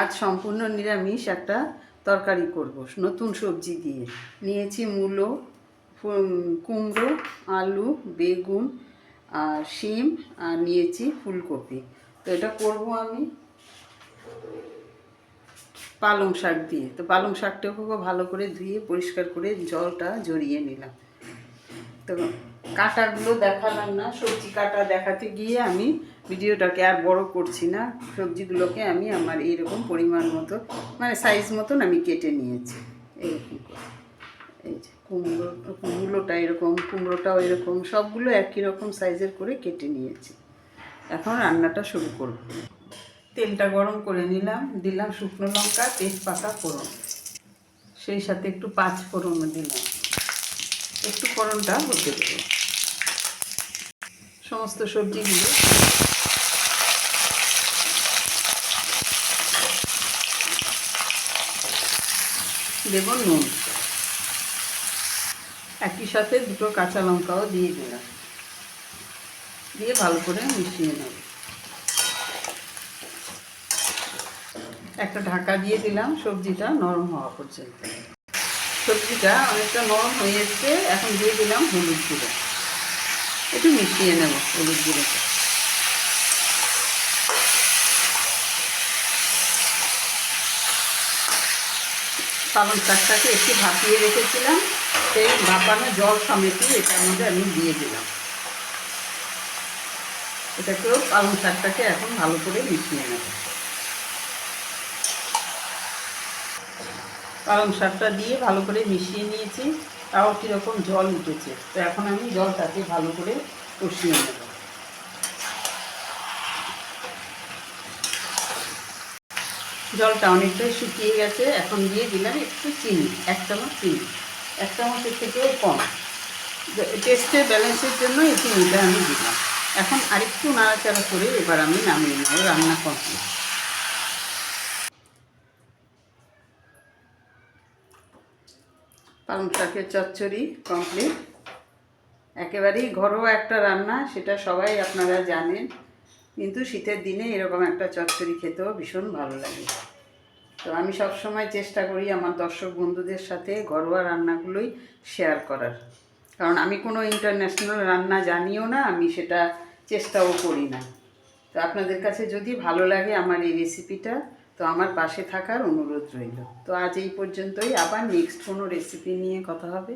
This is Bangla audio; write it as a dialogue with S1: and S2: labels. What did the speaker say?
S1: আজ সম্পূর্ণ নিরামিষ একটা তরকারি করব। নতুন সবজি দিয়ে। নিয়েছি মূলো কুমড়ো, আলু, বেগুন আর শিম আর নিয়েছি ফুলকপি। তো এটা করব আমি পালং শাক দিয়ে। তো পালং শাকটাকে ভালো করে ধুয়ে পরিষ্কার করে জলটা জড়িয়ে নিলাম। তো কাঁটাগুলো দেখালাম না, সবজি কাটা দেখাতে গিয়ে আমি ভিডিওটাকে আর বড় করছি না। সবজিগুলোকে আমি আমার এইরকম পরিমাণ মতো মানে সাইজ মতন আমি কেটে নিয়েছি। এইরকম করে। এই যে কুমড়ো, কুমড়োটা এরকম, কুমড়োটাও এরকম, সবগুলো একই রকম সাইজের করে কেটে নিয়েছি। এখন রান্নাটা শুরু করব। তেলটা গরম করে নিলাম, দিলাম শুকনো লঙ্কা, তেজপাতা ফোড়ন। সেই সাথে একটু পাঁচ ফোড়নও দিলাম। একটু ফোড়নটা হতে দেবো। সমস্ত সবজিগুলো দেব নুন। একই সাথে দুটো কাঁচা লঙ্কাও দিয়ে দিলাম। দিয়ে ভালো করে মিশিয়ে নেব। একটা ঢাকা দিয়ে দিলাম, সবজিটা নরম হওয়া পর্যন্ত। সবজিটা অনেকটা নরম হয়ে এসছে। এখন দিয়ে দিলাম হলুদ গুঁড়ো। একটু মিশিয়ে নেব হলুদ গুঁড়োটা। পালং শাকটাকে একটু ভাপিয়ে রেখেছিলাম। সেই ভাপানো জল সমেতই এটার মধ্যে আমি দিয়ে দিলাম। এটাকেও পালং শাকটাকে এখন ভালো করে মিশিয়ে নেব। পালং শাকটা দিয়ে ভালো করে মিশিয়ে নিয়েছি, তাও কীরকম জল উঠেছে। তো এখন আমি জলটাকে ভালো করে কষিয়ে নেব। জলটা অনেকটাই শুকিয়ে গেছে, এখন দিয়ে দিলাম একটু চিনি, এক চামচ চিনি, এক চামচের থেকেও কম। টেস্টের ব্যালেন্সের জন্য এই চিনিটা আমি দিলাম। এখন আরেকটু নাড়াচাড়া করে এবার আমি নামিয়ে নেব রান্না কমপ্লিট পালং শাকের চচ্চড়ি কমপ্লিট একেবারেই ঘরোয়া একটা রান্না, সেটা সবাই আপনারা জানেন। কিন্তু শীতের দিনে এরকম একটা চচ্চড়ি খেতেও ভীষণ ভালো লাগে। তো আমি সব সময় চেষ্টা করি আমার দর্শক বন্ধুদের সাথে ঘরোয়া রান্নাগুলোই শেয়ার করার। কারণ আমি কোনো ইন্টারন্যাশনাল রান্না জানিও না, আমি সেটা চেষ্টাও করি না। তো আপনাদের কাছে যদি ভালো লাগে আমার এই রেসিপিটা তো আমার পাশে থাকার অনুরোধ রইল। তো আজ এই পর্যন্তই। আবার নেক্সট কোনো রেসিপি নিয়ে কথা হবে।